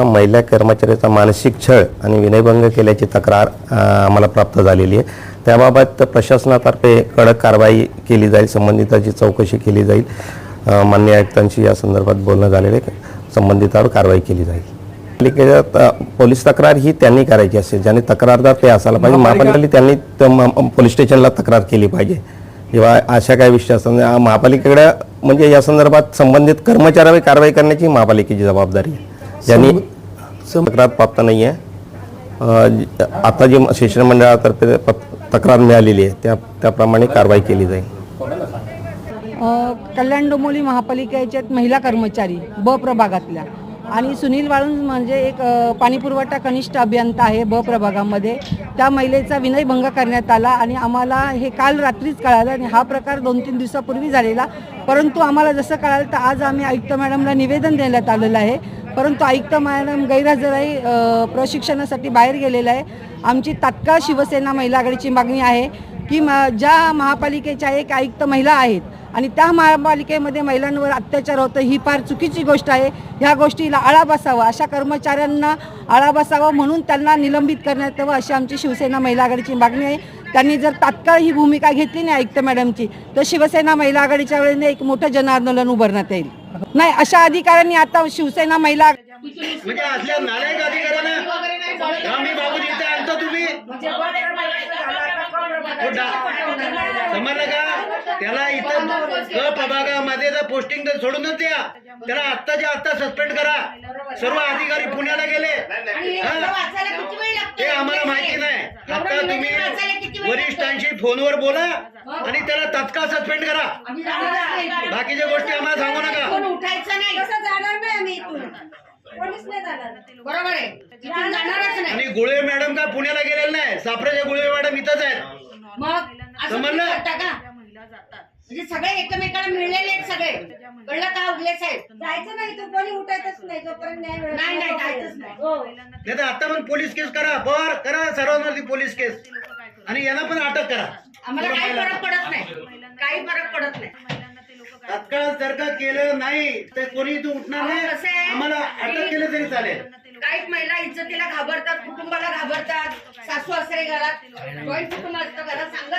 महिला कर्मचाऱ्याचा मानसिक छळ आणि विनयभंग केल्याची तक्रार आम्हाला प्राप्त झालेली आहे. त्याबाबत प्रशासनातर्फे कडक कारवाई केली जाईल संबंधिताची चौकशी केली जाईल मान्य आयुक्तांशी या संदर्भात बोलणं झालेलं आहे. संबंधितावर कारवाई केली जाईल. पोलीस तक्रार ही त्यांनी करायची असेल ज्यांनी तक्रारदार ते असायला पाहिजे. महापालिकेने त्यांनी पोलीस स्टेशनला तक्रार केली पाहिजे. जेव्हा अशा काही विषय असतात. महापालिकेकडे म्हणजे या संदर्भात संबंधित कर्मचाऱ्यावर कारवाई करण्याची महापालिकेची जबाबदारी आहे. ज्यांनी तक्रार प्राप्त नाही आहे आता जी शिक्षण मंडळातर्फे प- तक्रार मिळालेली आहे त्या त्याप्रमाणे कारवाई केली जाईल. अ, कल्याण डोंबिवली महापालिकेच्यात महिला कर्मचारी ब प्रभागातल्या. आणि सुनील वाळुंज म्हणजे एक पाणीपुरवठा कनिष्ठ अभियंता आहे ब प्रभागामध्ये. त्या महिलेचा विनयभंग करण्यात आला आणि आम्हाला हे काल रात्रीच कळालं आणि हा प्रकार दोन तीन दिवसापूर्वी झालेला. परंतु आम्हाला जसं कळालं तर आज आम्ही आयुक्त मॅडमला निवेदन देण्यात आलेलं आहे. परंतु आयुक्त मॅडम गैरहजर आहे प्रशिक्षणासाठी बाहेर गेलेलं आहे. आमची तात्काळ शिवसेना महिला आघाडीची मागणी आहे. की म ज्या महापालिकेच्या एक आयुक्त महिला आहेत आणि त्या महापालिकेमध्ये महिलांवर अत्याचार होतं ही फार चुकीची गोष्ट आहे. ह्या गोष्टीला आळा बसावा अशा कर्मचाऱ्यांना आळा बसावा म्हणून त्यांना निलंबित करण्यात यावं अशी आमची शिवसेना महिला आघाडीची मागणी आहे. त्यांनी जर तात्काळ ही भूमिका घेतली नाही आयुक्त मॅडमची तर शिवसेना महिला आघाडीच्या वेळेने एक मोठं जनआंदोलन उभारण्यात येईल. नाही अशा अधिकाऱ्यांनी आता शिवसेना महिला म्हणजे असल्या नालायक आम्ही बाबू तुम्ही? समजलं का? त्याला इथं क प्रभागामध्ये जर पोस्टिंग तर सोडूनच द्या त्याला आत्ताच्या आत्ता सस्पेंड करा. सर्व अधिकारी पुण्याला गेले. हा? ते आम्हाला माहिती नाही. आता तुम्ही वरिष्ठांशी फोनवर बोला आणि त्याला तत्काळ सस्पेंड करा. बाकीच्या गोष्टी आम्हाला सांगू नका. कोण उठायचं नाही? कसं जाणार नाही आम्ही इथून? कोणीच नाही जाणार. बरोबर आहे. इथून जाणारच नाही. आणि गुळे मॅडम काय पुण्याला गेलेले नाही? सापरेच्या गुळे मॅडम इथंच आहेत. मग असं समजलं? तुम्ही करता का म्हणजे सगळे एकमेकाला मिळलेले आहेत सगळे. कळलं का उगले साहेब जायचं नाही तो कोणी उठायचंच नाही जोपर्यंत न्याय मिळत नाही नाही जायचंच नाही. हो. नाही तर आता पण पोलीस केस करा बर करा सर्वांवरती पोलीस केस. आणि यांना पण अटक करा. आम्हाला काही फरक पडत नाही. काही फरक पडत नाही. तत्काळ जर का केलं नाही तर कोणी इथून उठणार अहो, कसं नाही आहे? आम्हाला अटक केलं तरी चालेल. काही महिला इज्जतीला घाबरतात कुटुंबाला घाबरतात सासू सासरे घरात जॉईंट कुटुंब असतं घरात सांगत